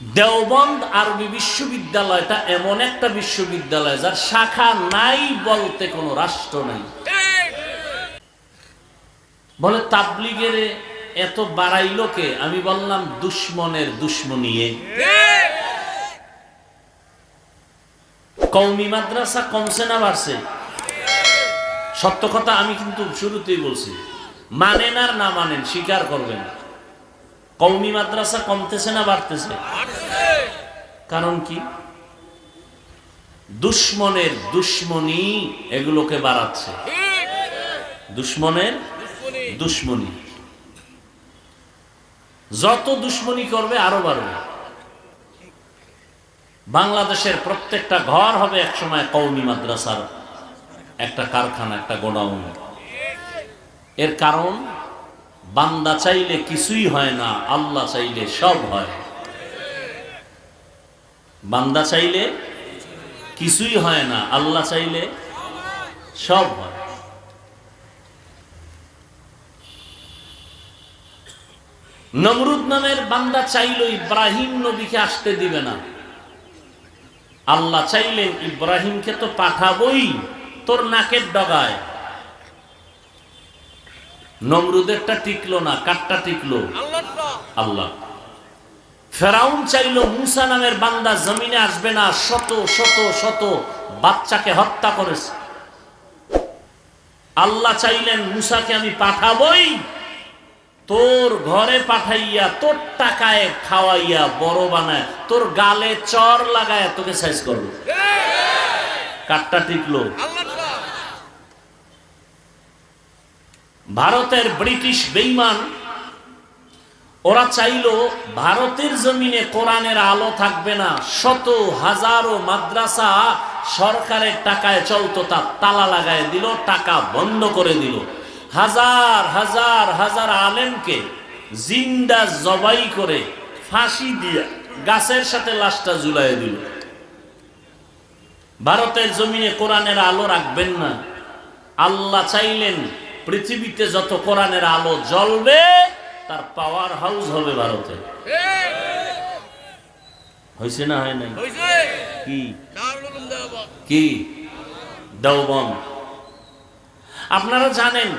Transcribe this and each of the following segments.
দেওবন্দ আরবি বিশ্ববিদ্যালয়টা এমন একটা বিশ্ববিদ্যালয় যার শাখা নাই বলতে কোনো রাষ্ট্র নাই। বলে, তাবলিগের এত বাড়াইল কে? আমি বললাম, দুশ্মনের দুশ্মনিয়ে কৌমি মাদ্রাসা কমছে না বাড়ছে? সত্য কথা আমি কিন্তু শুরুতেই বলছি। মানেন আর না মানেন, স্বীকার করবেন। কৌমি মাদ্রাসা কমতেছে না বাড়তেছে? কারণ কি? দুশ্মনের দুশ্মনী এগুলোকে বাড়াচ্ছে। দুশ্মনের দুশ্মনী। যত দুশ্মনী করবে, আরও বাড়বে। বাংলাদেশের প্রত্যেকটা ঘর হবে একসময় কৌমি মাদ্রাসার একটা কারখানা, একটা গোডাউন। এর কারণ বান্দা চাইলে কিছুই হয় না, আল্লাহ চাইলে সব হয়। বান্দা চাইলে কিছুই হয় না, আল্লাহ চাইলে সব হয়। নমরুদ নামের বান্দা চাইল ইব্রাহিম নবীকে আসতে দিবে না। আল্লাহ চাইলেন ইব্রাহিমকে তো পাঠাবই, তোর নাকের ডগায়। নমরুদেরটা টিকলো না, কাঠটা টিকলো। আল্লাহ। ফেরাউন চাইলো মুসা নামের বান্দা জমিনে আসবে না, শত শত শত বাচ্চাকে হত্যা করেছে। আল্লাহ চাইলেন, মুসাকে আমি পাঠাবই। তোর ঘরে পাঠাইয়া, তোর টাকায় খাওয়াইয়া, বড় বানায়, তোর গালে চর লাগায় তোকে সাইজ করব। কাঠটা টিকলো। ভারতের ব্রিটিশ বেইমান, ওরা চাইলো ভারতের জমিনে কোরআনের আলো থাকবে না। শত হাজারো মাদ্রাসা সরকারের টাকায় চলতো, তার তালা লাগায় দিল, টাকা বন্ধ করে দিল। হাজার হাজার হাজার আলেমকে জিন্দা জবাই করে ফাঁসি দিয়ে গাছের সাথে লাশটা ঝুলাই দিল। ভারতের জমিনে কোরআনের আলো রাখবেন না। আল্লাহ চাইলেন পৃথিবীতে যত কোরআনের আলো জ্বলবে তার পাওয়ার হাউস হবে ভারতে। হয়েছে না হয় নাই? কি? কি? দেওবন আপনারা জানেন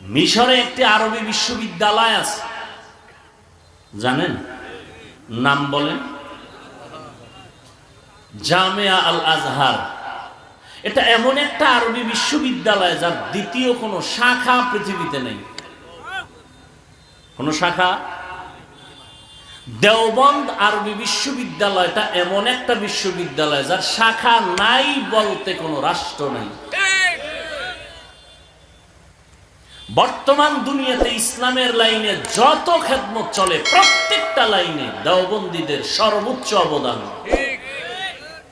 মিশরে একটি আরবি বিশ্ববিদ্যালয় আছে। জানেন? নাম বলেন? জামিয়া আল আজহার এটা এমন একটা আরবি বিশ্ববিদ্যালয় যার দ্বিতীয় কোনো শাখা পৃথিবীতে নেই। কোন শাখা? দেওবন্দ আরবি বিশ্ববিদ্যালয়টা এমন একটা বিশ্ববিদ্যালয় যার শাখা নাই বলতে কোনো রাষ্ট্র নাই। বর্তমান দুনিয়াতে ইসলামের লাইনে যত খেদমত চলে, প্রত্যেকটা লাইনে দেওবন্দীদের সর্বোচ্চ অবদান।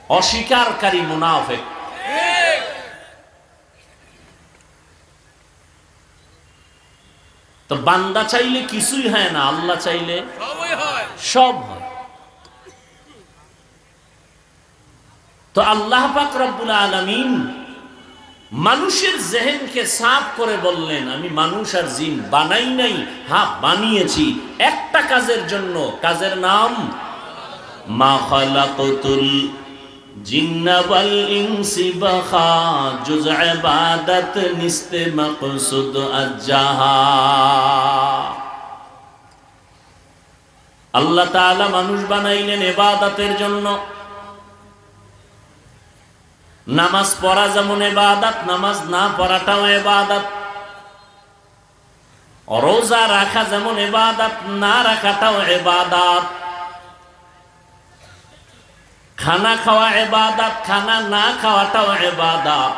অস্বীকারী মুনাফেক। তো বান্দা চাইলে কিছুই হয় না আল্লাহ চাইলে সব হয়। তো আল্লাহ পাক রব্বুল আলমিন মানুষের জেহেনকে সাফ করে বললেন আমি মানুষ আর জিন বানাই নাই হ্যাঁ বানিয়েছি। একটা কাজের জন্য কাজের নাম মা খালাকতুল আল্লাহ মানুষ বানাইলেন ইবাদতের জন্য। নামাজ পড়া যেমন এবাদাত নামাজ না পড়াটাও এবাদাত রোজা রাখা যেমন এবাদাত না রাখাটাও এবাদাত খানা খাওয়া এবাদাত খানা না খাওয়াটাও এবাদাত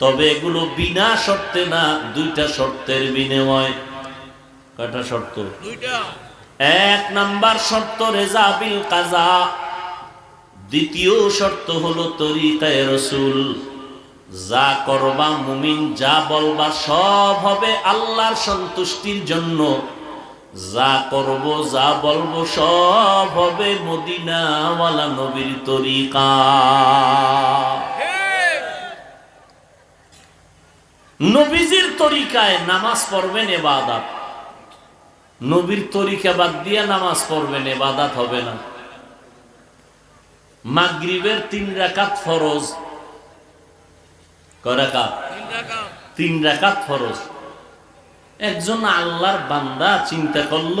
তবে এগুলো বিনা শর্তে না দুইটা শর্তের বিনিময়। কয়টা শর্ত? এক নাম্বার শর্ত রেজা বিল কাজা। দ্বিতীয় শর্ত হলো তরিকায় রসুল। যা করবা মুমিন যা বলবা সব হবে আল্লাহর সন্তুষ্টির জন্য। যা করব যা বলব সব হবে মদিনাওয়ালা নবীর তরিকা। নবীজির তরিকায় নামাজ পড়বেন এবাদাত। নবীর তরিকা বাদ দিয়ে নামাজ পড়বেন এবাদাত হবে না। মাগরিবের তিন রাকাত ফরজ। কয় রাকাত। তিন রাকাত ফরজ। একজন আল্লাহর বান্দা চিন্তা করল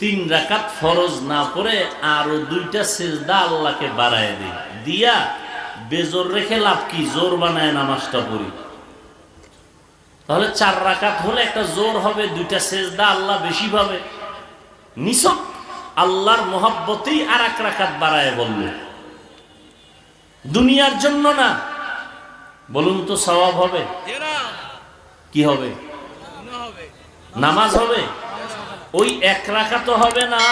তিন রাকাত ফরজ না পড়ে আরও দুইটা সেজদা আল্লাহকে বাড়ায় দিই। দিয়া বেজোর রেখে লাভ কি? জোর বানায় নামাজটা পড়ি। তাহলে চার রাকাত হলে একটা জোর হবে দুইটা সেজদা আল্লাহ বেশি পাবে নিছক আল্লাহর মোহাব্বতেই আর এক রাকাত বাড়ায় বলল। দুনিয়ার জন্য না বলুন তো সওয়াব হবে। কি হবে? নামাজ হবে? ওই এক রাখা তো হবে না,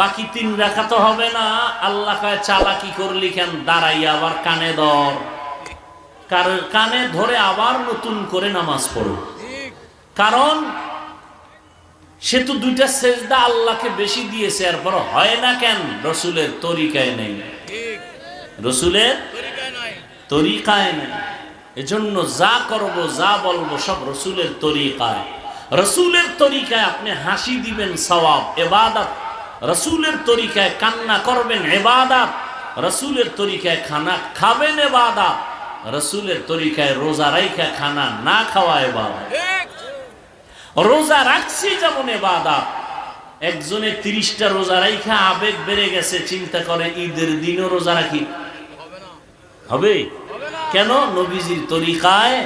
বাকি তিন রাখা তো হবে না। আল্লাহ কয়, চালাকি করলি কেন? দাঁড়াই আবার কানে ধর। কানে ধরে আবার নতুন করে নামাজ পড়ো। কারণ সে তো দুইটা সেজদা আল্লাহকে বেশি দিয়েছে, এরপর হয় না কেন? রসুলের তরিকায় নেই। রসুলের তরিকায় নেই। এজন্য যা করব, যা বলব, সব রসুলের তরিকায়। রসুলের তরিকায় আপনি হাসি দিবেন সওয়াব এবাদত। রসুলের তরিকায় কান্না করবেন এবাদত। রসুলের তরিকায় খানা খাবেন এবাদত। রসুলের তরিকায় রোজা রাইখা খানা না খাওয়া এবাদত। রোজা রাখছি যেমন এবাদত। একজনে তিরিশটা রোজা রাইখা আবেগ বেড়ে গেছে চিন্তা করে ঈদের দিনও রোজা রাখি। হবে? কেন? নবীজির তরিকায়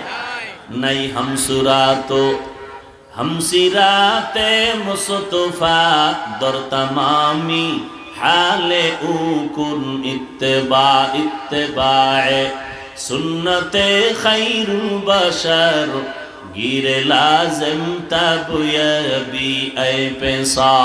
নাই। হামসুরা তো হামসিরাতে মুসতফা দর তামামি হালে উকুন ইত্তেবা ইত্তেবায়ে সুন্নতে খাইরুল বাশার গিরে লাজম তাবুয়াবি আই পেশা